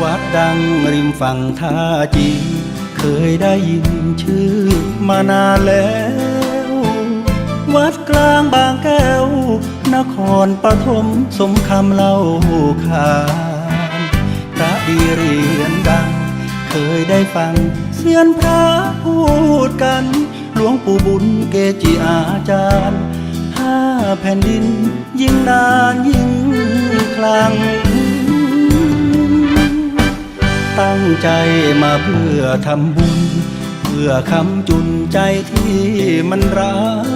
วัดดังริมฝั่งท่าจี เคยได้ยินชื่อมานานแล้ว วัดกลางบางแก้ว นครปฐมสมคำเล่าขานพระดีเรียนดัง เคยได้ฟังเสียนพระพูดกัน หลวงปู่บุญเกจิอาจารย์ห้าแผ่นดินยิ่งนานยิ่งคลัง ตั้งใจมาเพื่อทำบุญ เพื่อคำจุนใจที่มันร้าว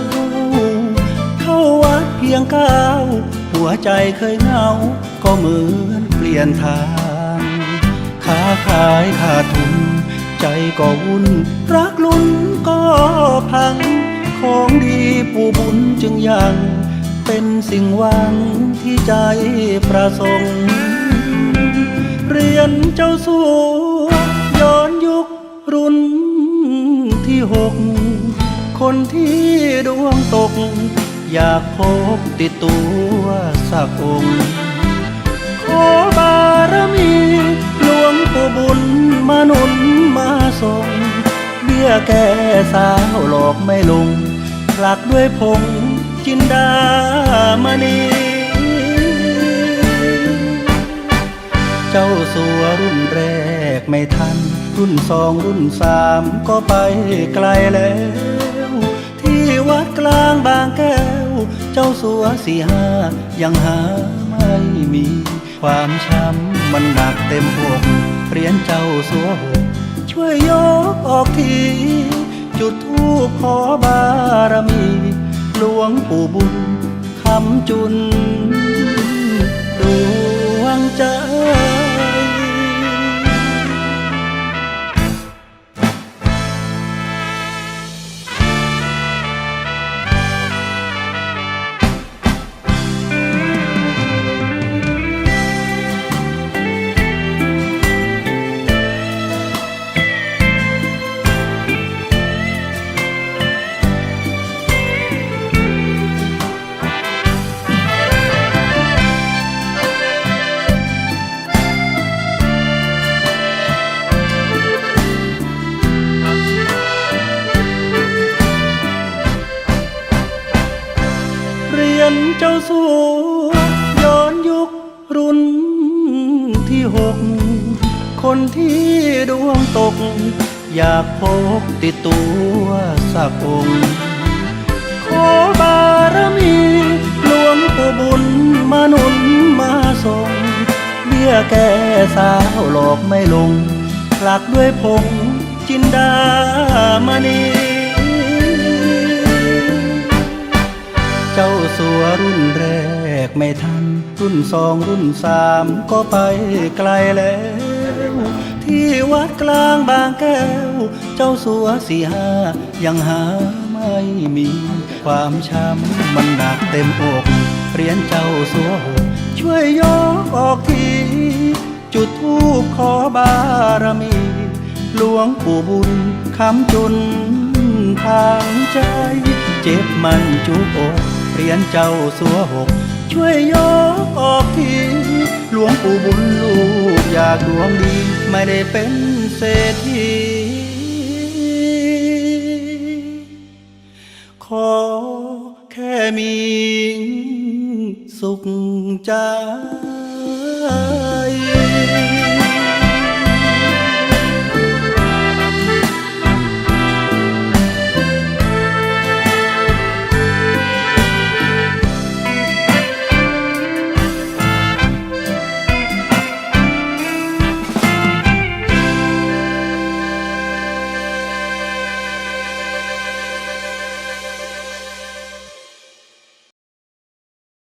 เข้าวัดเพียงก้าวหัวใจเคยเหงา ก็เหมือนเปลี่ยนทางค้าขายขาดทุน ใจก็วุ่น รักลุ้นก็พัง ของดีปู่บุญจึงยัง เป็นสิ่งหวังที่ใจประสงค์ เจ้าสัวย้อนยุครุ่นที่หก คนที่ดวงตก อยากพบติดตัวสักองค์ ขอบารมีหลวงปู่บุญมาหนุนมาส่งเบี้ยแก่สาวหลอกไม่ลงผลักด้วยพงจินดามณี จ้าสัวรุ่นแรกไม่ทัน รุ่นสองรุ่นสามก็ไปไกลแล้ว ที่วัดกลางบางแก้ว เจ้าสัวสี่ห้ายังหาไม่มี ความช้ำมันหนักเต็มอกเรียนเจ้าสัวหกช่วยยกออกที จุดทูปขอบารมี หลวงปู่บุญคำจุน เจ้าสัวย้อนยุครุ่นที่หก คนที่ดวงตก อยากพกติดตัวสักองค์ขอบารมีหลวงปู่บุญมาหนุนมาส่งเบี้ยแก่สาวหลอกไม่ลงผลักด้วยพงจินดามณี เจ้าสัวรุ่นแรกไม่ทัน รุ่นสองรุ่นสามก็ไปไกลแล้ว ที่วัดกลางบางแก้ว เจ้าสัวสี่ห้ายังหาไม่มี ความช้ำมันหนักเต็มอกเรียนเจ้าสัวหกช่วยยกออกที จุดทูปขอบารมี หลวงปู่บุญคำจุนทางใจ เจ็บมันจุกอก เรียนเจ้าสัวหก ช่วยยกออกทีหลวงปู่บุญลูกอยากดวงดี ไม่ได้เป็นเศรษฐีขอแค่มีสุขใจ